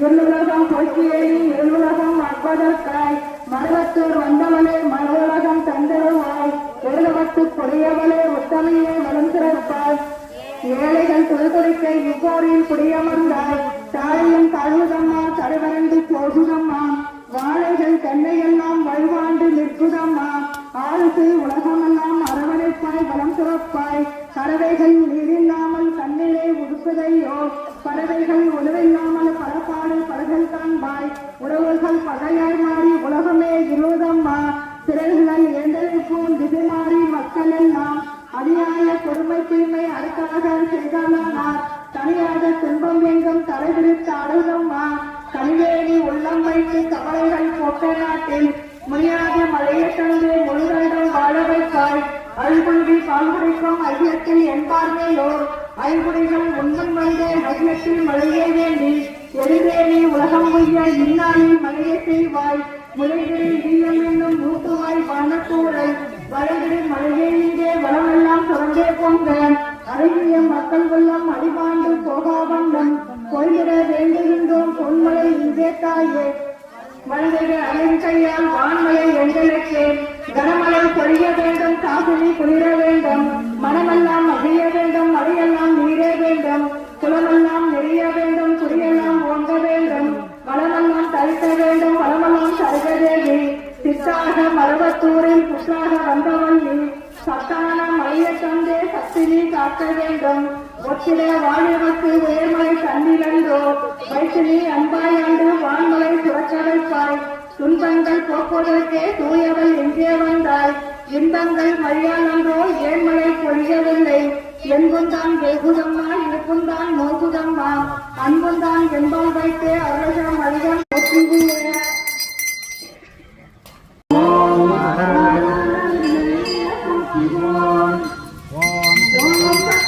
இருளுலகம் போக்கியேறி இருளுலகம் அற்பதற்காய் மருவத்தூர் வந்தவளே மறுவுலகம் தந்தருவாய். எழுதவத்து கொடியவளே உத்தமையே வளர்ந்திருப்பாய். ஏழைகள் துளுதுளிக்க இவ்வோரில் குடியமர்ந்தாய். தாயும் தழுதம்மா தருவரண்டு போகுதம்மா வாழைகள் தென்னையெல்லாம் வழிவாண்டு நிற்குதம்மா ஆளுக்கு உலகமெல்லாம் அரவணைப்பாய் வளம் சுரப்பாய் பறவைகள் நீரில்லாமல் கண்ணிலே உடுப்பதையோ பறவைகள் உணவில்லாமல் பரப்பாடு படகள் பாய். உறவுகள் பகையாய் மாறி உலகமே இருதம்மா சிறகுகள் எழுந்தளிப்போம் திசை மாறி மக்கள் எல்லாம் அநியாய கொடுமை தீமை அடுக்காக செய்தானார் தனியாக துன்பம் எங்கும் தலைவிரித்து அழுதம்மா கனிவேணி உள்ளம் வைத்து கவலைகள் போட்ட நாட்டில் முடியாத மழையை தந்து முழுவதும் வாழ வைப்பாய் அழுகுடி பால்குடிக்கும் ஐயத்தில் என்பார்மேலோர் ஐங்குடிகள் உண்மன் வந்து ஐயத்தில் மழையே வேண்டி எரிவேணி உலகம் பொய்ய இந்நாளில் மலையை செய்வாய் முளைகளில் இல்லம் என்னும் மூத்துவாய் வானக்கூரை. வளைகளில் மழையே நீங்கே வளமெல்லாம் சுரண்டே போங்க அருகிய மக்கள் வெள்ளம் அடிபாண்டு போகா வண்ணம். கொள்கிற வேண்டுகின்றோம் பொன்மலை இங்கே தாயே. மனிதர்கள் அலின் கையால் வான்மலை எங்களுக்கு கனமலை பொழிய வேண்டும் காசினி குளிர வேண்டும். மனமெல்லாம் மகிழ வேண்டும் மழையெல்லாம் நீரே வேண்டும். மரவத்தூரில் புஷாக வந்தவள்ளி சத்தான மழைய தந்தே சத்தினி காக்க வேண்டும். ஒற்றிட வாழ்வதற்கு உயர்மலை தன்னிலன்றோ வைத்தினி அன்பாயாண்டு வான்மலை சுரக்க வைப்பாய் துன்பங்கள் போக்குவதற்கே தூயவள் எங்கே வந்தாய். இன்பங்கள் மழையாலன்றோ ஏழ்மலை பொழியவில்லை. என்புந்தான் வெகுதம்மா இருப்புந்தான் மோகுதம்மா அன்புந்தான் என்பம் வைத்து One, one, one.